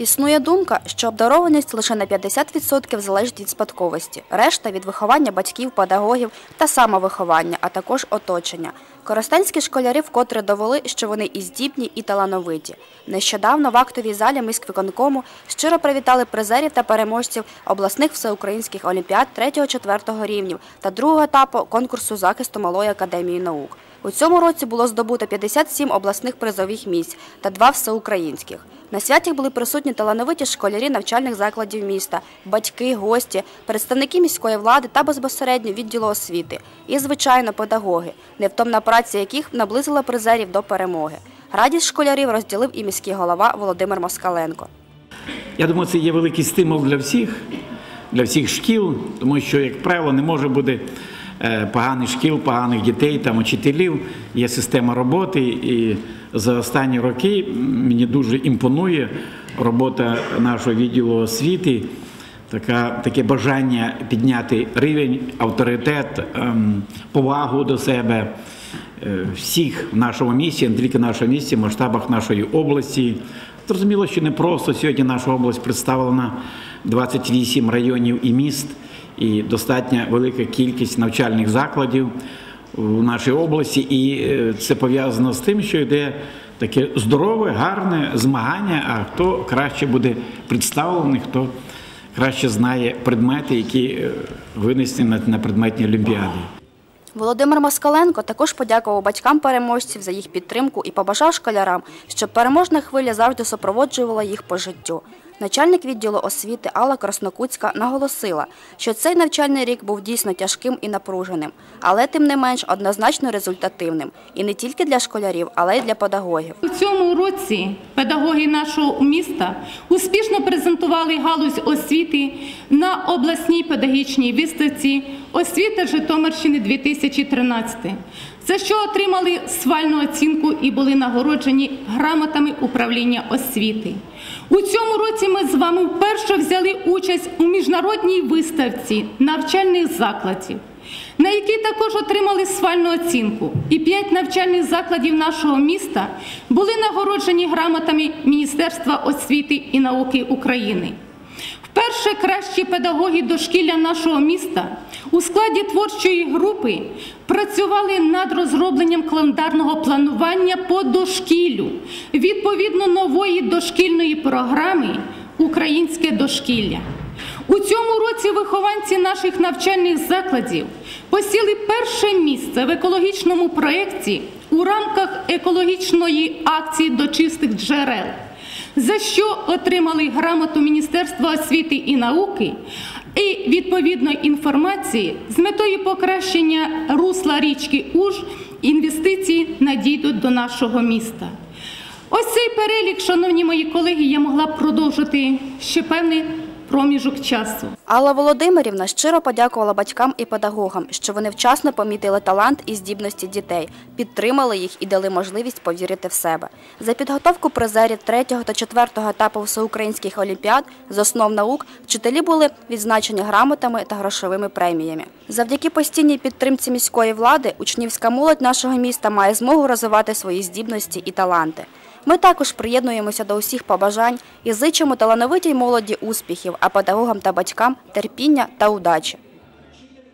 Існує думка, що обдарованість лише на 50% залежить від спадковості, решта від виховання батьків, педагогів та самовиховання, а також оточення. Коростенські школярі вкотре довели, що вони і здібні, і талановиті. Нещодавно в актовій залі міськвиконкому щиро привітали призерів та переможців обласних всеукраїнських олімпіад 3-4 рівнів та другого етапу конкурсу захисту Малої академії наук. У цьому році було здобуто 57 обласних призових місць та два всеукраїнських. На святі були присутні талановиті школярі навчальних закладів міста, батьки, гості, представники міської влади та безпосередньо відділу освіти і, звичайно, педагоги, невтомна праця яких наблизила призерів до перемоги. Радість школярів розділив і міський голова Володимир Москаленко. Я думаю, це є великий стимул для всіх, для всіх шкіл, тому що, як правило, не може бути е, поганих шкіл, поганих дітей, там учителів. Є система роботи, і за останні роки мені дуже імпонує робота нашого відділу освіти. Така, таке бажання підняти рівень, авторитет, ем, повагу до себе е, всіх в нашому місті, не тільки в нашому місті, в масштабах нашої області. Зрозуміло, що не просто сьогодні наша область представлена 28 районів і міст, і достатньо велика кількість навчальних закладів у нашій області, і е, це пов'язано з тим, що йде таке здорове, гарне змагання. А хто краще буде представлений, хто краще знає предмети, які е, винесені на предметні олімпіади. Володимир Москаленко також подякував батькам переможців за їх підтримку і побажав школярам, щоб переможна хвиля завжди супроводжувала їх по життю. Начальник відділу освіти Алла Краснокутська наголосила, що цей навчальний рік був дійсно тяжким і напруженим, але тим не менш однозначно результативним. І не тільки для школярів, але й для педагогів. У цьому році педагоги нашого міста успішно презентували галузь освіти на обласній педагогічній виставці Освіта Житомирщини 2013 за що отримали свальну оцінку і були нагороджені грамотами управління освіти. У цьому році ми з вами вперше взяли участь у міжнародній виставці навчальних закладів, на якій також отримали сфальну оцінку. І п'ять навчальних закладів нашого міста були нагороджені грамотами Міністерства освіти і науки України. Вперше кращі педагоги дошкілля нашого міста у складі творчої групи працювали над розробленням календарного планування по дошкіллю відповідно нової дошкільної програми Українське дошкілля. У цьому році вихованці наших навчальних закладів посіли перше місце в екологічному проєкті у рамках екологічної акції до чистих джерел за що отримали грамоту Міністерства освіти і науки і відповідної інформації з метою покращення русла річки Уж інвестиції надійдуть до нашого міста. Ось цей перелік, шановні мої колеги, я могла б продовжити ще певний проміжок часу. Алла Володимирівна щиро подякувала батькам і педагогам, що вони вчасно помітили талант і здібності дітей, підтримали їх і дали можливість повірити в себе. За підготовку призерів 3 та 4 етапу всеукраїнських олімпіад з основ наук вчителі були відзначені грамотами та грошовими преміями. Завдяки постійній підтримці міської влади учнівська молодь нашого міста має змогу розвивати свої здібності і таланти. Ми також приєднуємося до усіх побажань і зичимо талановитій молоді успіхів, а педагогам та батькам терпіння та удачі.